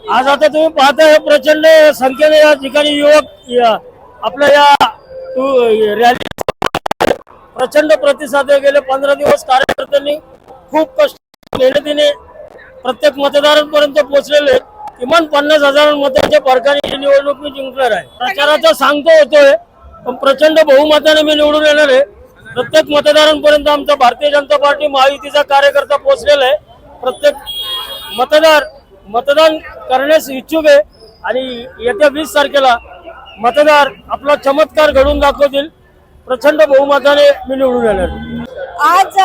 आज आता तुम्ही पाहता प्रचंड संख्येने या ठिकाणी युवक आपल्या या रॅली प्रचंड प्रतिसाद गेले. पंधरा दिवस कार्यकर्त्यांनी खूप कष्ट मेहनतीने प्रत्येक मतदारांपर्यंत पोहोचलेले किमान पन्नास हजार मतांच्या फरकाने ही निवडणूक मी जिंकणार आहे. प्रचाराचा सांगतो होतोय पण प्रचंड बहुमताने मी निवडून येणार आहे. प्रत्येक मतदारांपर्यंत आमचा भारतीय जनता पार्टी महायुतीचा कार्यकर्ता पोहोचलेला आहे. प्रत्येक मतदार मतदान करण्यास इच्छुक आहे. आणि येत्या वीस तारखेला मतदार आपला चमत्कार घडून दाखवतील. प्रचंड बहुमताने मी निवडून येणार. आज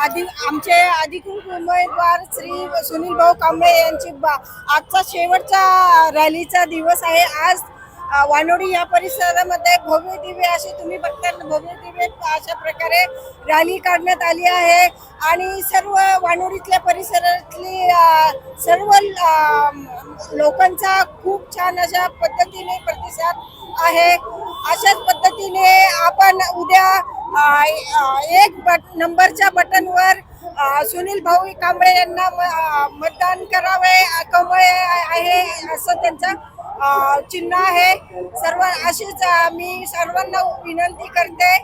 आधी आमचे अधिकृत उमेदवार श्री सुनील भाऊ कांबळे यांची बा- आजचा शेवटचा रॅलीचा दिवस आहे. आज वानोडी या परिसरामध्ये भव्य दिव्य असे तुम्ही बघता भव्य दिव्य अशा प्रकारे रॅली काढण्यात आली आहे. आणि सर्व वानोडीतल्या परिसरातली सर्व लोकांचा खूप छान अशा पद्धतीने प्रतिसाद आहे. अशाच पद्धतीने आपण उद्या एक बट नंबरच्या बटनवर सुनील भाऊ कांबळे यांना म- मतदान करावे कमळे आहे असं त्यांचं चिन्ह आहे. सर्व अशीच मी सर्वांना विनंती करते.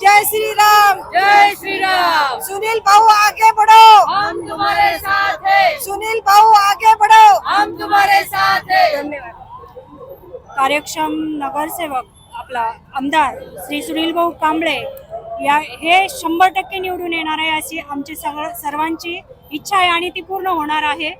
जय श्रीराम. जय श्री राम सुनील भाऊ आगे बढ़ो. हम तुम्हारे साथ हैं. सुनील भाऊ आगे बढ़ो. हम तुम्हारे साथ हैं. धन्यवाद. कार्यक्षम नगरसेवक आपला आमदार श्री सुनील भाऊ कांबळे या हे शंभर टक्के निवडून येणार आहे अशी आमची सगळं सर्वांची इच्छा आहे आणि ती पूर्ण होणार आहे.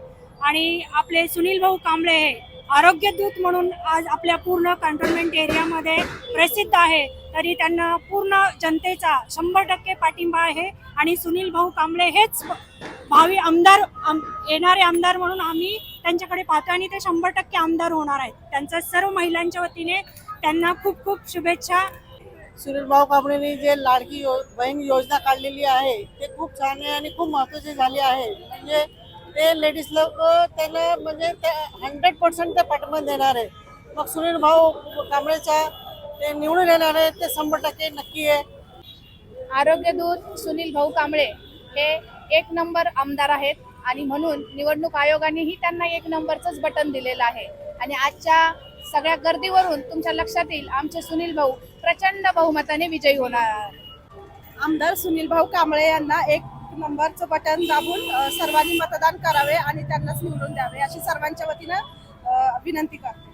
आणि आपले सुनील भाऊ कांबळे हे आरोग्य दूत म्हणून आज आपल्या पूर्ण कंटोनमेंट एरियामध्ये प्रसिद्ध आहे. तरी त्यांना पूर्ण जनतेचा शंभर टक्के पाठिंबा आहे. आणि सुनील भाऊ कांबळे हेच भावी आमदार आम- येणारे आमदार म्हणून आम्ही त्यांच्याकडे पाहतो आणि ते शंभर टक्के आमदार होणार आहेत. त्यांच्या सर्व महिलांच्या वतीने त्यांना खूप खूप शुभेच्छा. सुनील भाऊ कांबळेंनी जे लाडकी यो बहीण योजना काढलेली आहे ते खूप छान आहे आणि खूप महत्वाची झाली आहे. म्हणजे ते लेडीज लोक त्याला म्हणजे हंड्रेड पर्सेंट ते पाठिंबा देणार आहे. मग सुनील भाऊ कांबळेचा ते निवडून येणार आहे ते शंभर टक्के नक्की आहे. आरोग्य दूत सुनील भाऊ कांबळे हे एक नंबर आमदार आहेत आणि म्हणून निवडणूक आयोगानेही त्यांना एक नंबरचंच बटन दिलेलं आहे. आणि आजच्या सगळ्या गर्दीवरून तुमच्या लक्षात येईल आमचे सुनील भाऊ प्रचंड बहुमताने विजयी होणार. आमदार सुनील भाऊ कांबळे यांना एक नंबरचं बटन दाबून सर्वांनी मतदान करावे आणि त्यांनाच निवडून द्यावे अशी सर्वांच्या वतीनं विनंती करते.